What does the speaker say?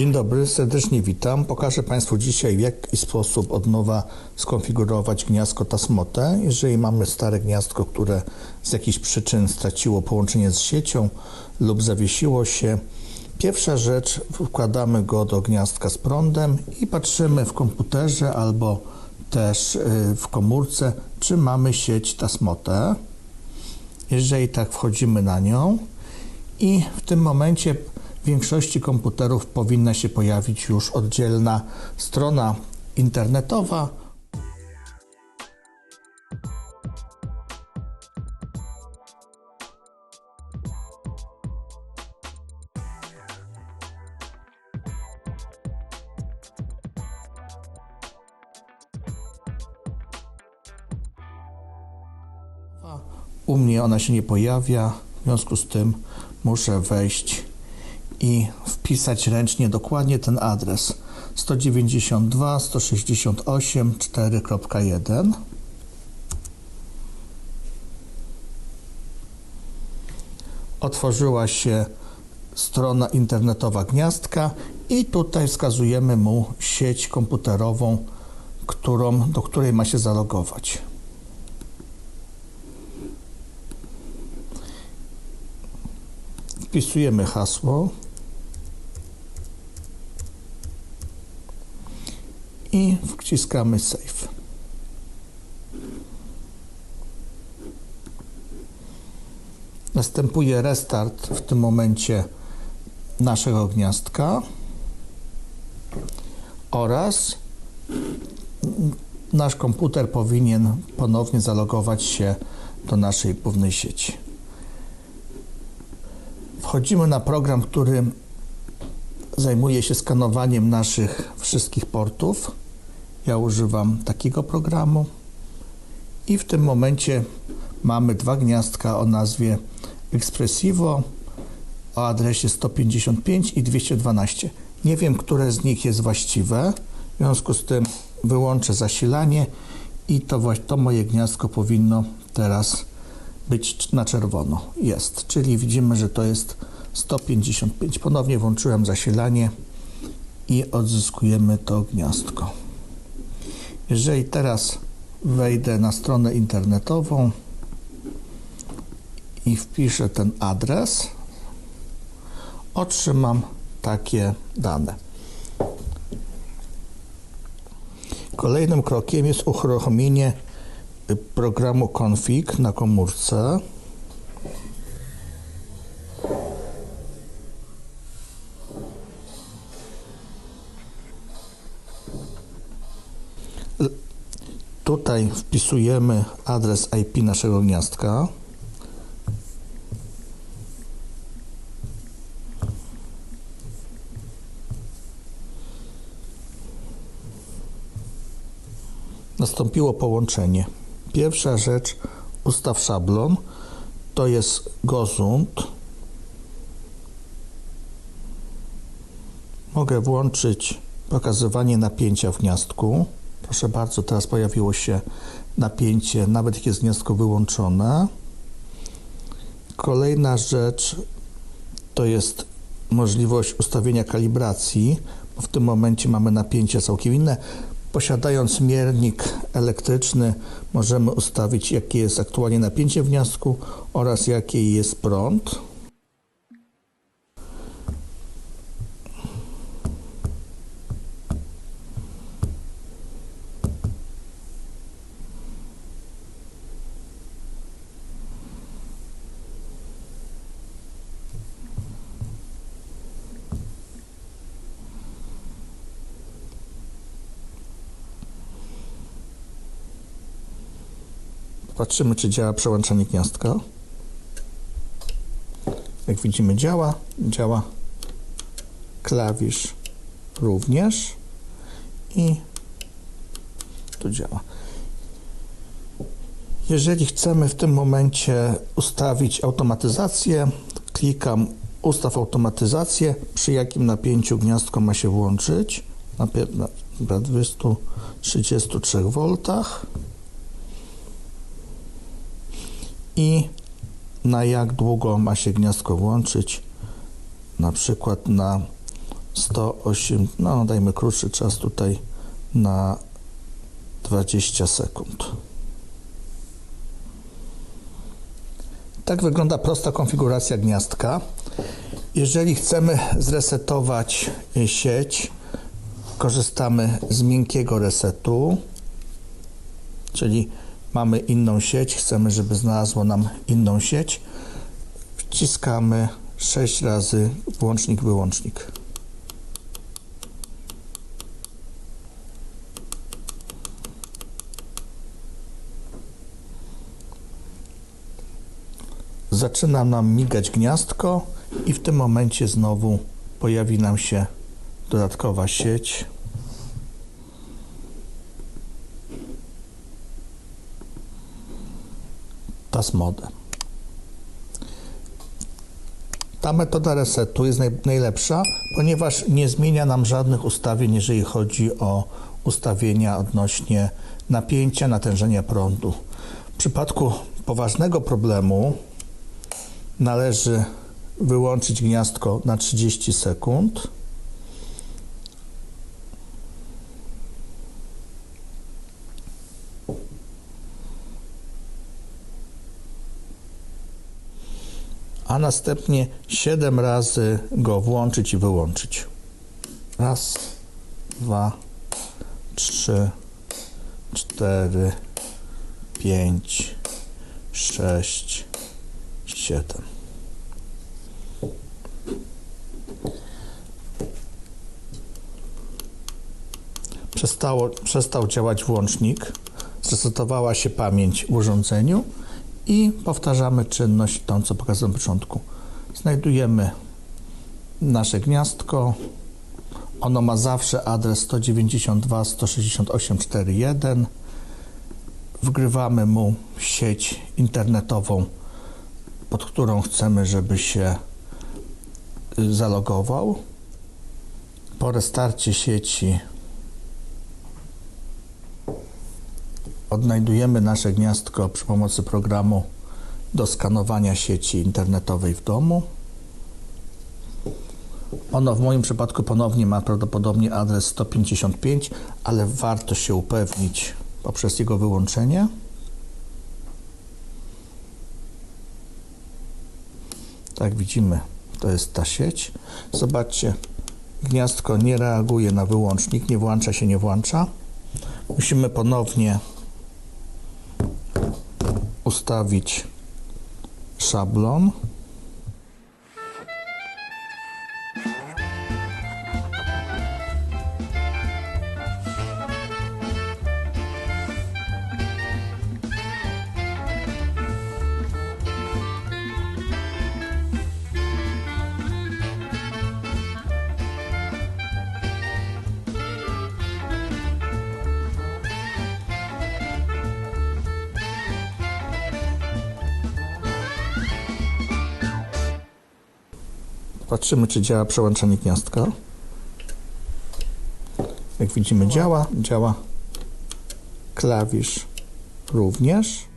Dzień dobry, serdecznie witam. Pokażę Państwu dzisiaj w jaki sposób od nowa skonfigurować gniazdko Tasmotę. Jeżeli mamy stare gniazdko, które z jakichś przyczyn straciło połączenie z siecią lub zawiesiło się, pierwsza rzecz, wkładamy go do gniazdka z prądem i patrzymy w komputerze albo też y, w komórce, czy mamy sieć Tasmotę. Jeżeli tak, wchodzimy na nią i w tym momencie w większości komputerów powinna się pojawić już oddzielna strona internetowa. U mnie ona się nie pojawia, w związku z tym muszę wejść i wpisać ręcznie dokładnie ten adres. 192 168 4.1 otworzyła się strona internetowa gniazdka i tutaj wskazujemy mu sieć komputerową, którą, do której ma się zalogować. Wpisujemy hasło i wciskamy Save. Następuje restart w tym momencie naszego gniazdka oraz nasz komputer powinien ponownie zalogować się do naszej głównej sieci. Wchodzimy na program, który zajmuje się skanowaniem naszych wszystkich portów. Ja używam takiego programu i w tym momencie mamy dwa gniazdka o nazwie Expressivo o adresie 155 i 212. Nie wiem, które z nich jest właściwe, w związku z tym wyłączę zasilanie i to, to moje gniazdko powinno teraz być na czerwono. Jest, czyli widzimy, że to jest 155. Ponownie włączyłem zasilanie i odzyskujemy to gniazdko. Jeżeli teraz wejdę na stronę internetową i wpiszę ten adres, otrzymam takie dane. Kolejnym krokiem jest uruchomienie programu config na komórce. Tutaj wpisujemy adres IP naszego gniazdka. Nastąpiło połączenie. Pierwsza rzecz, ustaw szablon. To jest Gozund. Mogę włączyć pokazywanie napięcia w gniazdku. Proszę bardzo, teraz pojawiło się napięcie, nawet jak jest gniazdko wyłączone. Kolejna rzecz to jest możliwość ustawienia kalibracji. W tym momencie mamy napięcie całkiem inne. Posiadając miernik elektryczny, możemy ustawić, jakie jest aktualnie napięcie w gniazdku oraz jaki jest prąd. Patrzymy, czy działa przełączanie gniazdka. Jak widzimy, działa. Działa klawisz również i tu działa. Jeżeli chcemy w tym momencie ustawić automatyzację, klikam ustaw automatyzację, przy jakim napięciu gniazdko ma się włączyć na 233 V i na jak długo ma się gniazdko włączyć, na przykład na 108, no dajmy krótszy czas tutaj na 20 sekund. Tak wygląda prosta konfiguracja gniazdka. Jeżeli chcemy zresetować sieć, korzystamy z miękkiego resetu, czyli mamy inną sieć, chcemy, żeby znalazło nam inną sieć, wciskamy 6 razy włącznik, wyłącznik. Zaczyna nam migać gniazdko i w tym momencie znowu pojawi nam się dodatkowa sieć. Tasmode. Ta metoda resetu jest naj, najlepsza, ponieważ nie zmienia nam żadnych ustawień, jeżeli chodzi o ustawienia odnośnie napięcia, natężenia prądu. W przypadku poważnego problemu należy wyłączyć gniazdko na 30 sekund. A następnie 7 razy go włączyć i wyłączyć. Raz, dwa, trzy, cztery, pięć, sześć, siedem. Przestało, przestał działać włącznik, zresetowała się pamięć w urządzeniu i powtarzamy czynność tą, co pokazałem na początku. Znajdujemy nasze gniazdko. Ono ma zawsze adres 192.168.4.1. Wgrywamy mu sieć internetową, pod którą chcemy, żeby się y, zalogował. Po restarcie sieci odnajdujemy nasze gniazdko przy pomocy programu do skanowania sieci internetowej w domu. Ono w moim przypadku ponownie ma prawdopodobnie adres 155, ale warto się upewnić poprzez jego wyłączenie. Tak widzimy, to jest ta sieć. Zobaczcie, gniazdko nie reaguje na wyłącznik, nie włącza się, nie włącza. Musimy ponownie ustawić szablon. Patrzymy, czy działa przełączanie gniazdka. Jak widzimy, działa. Działa klawisz również.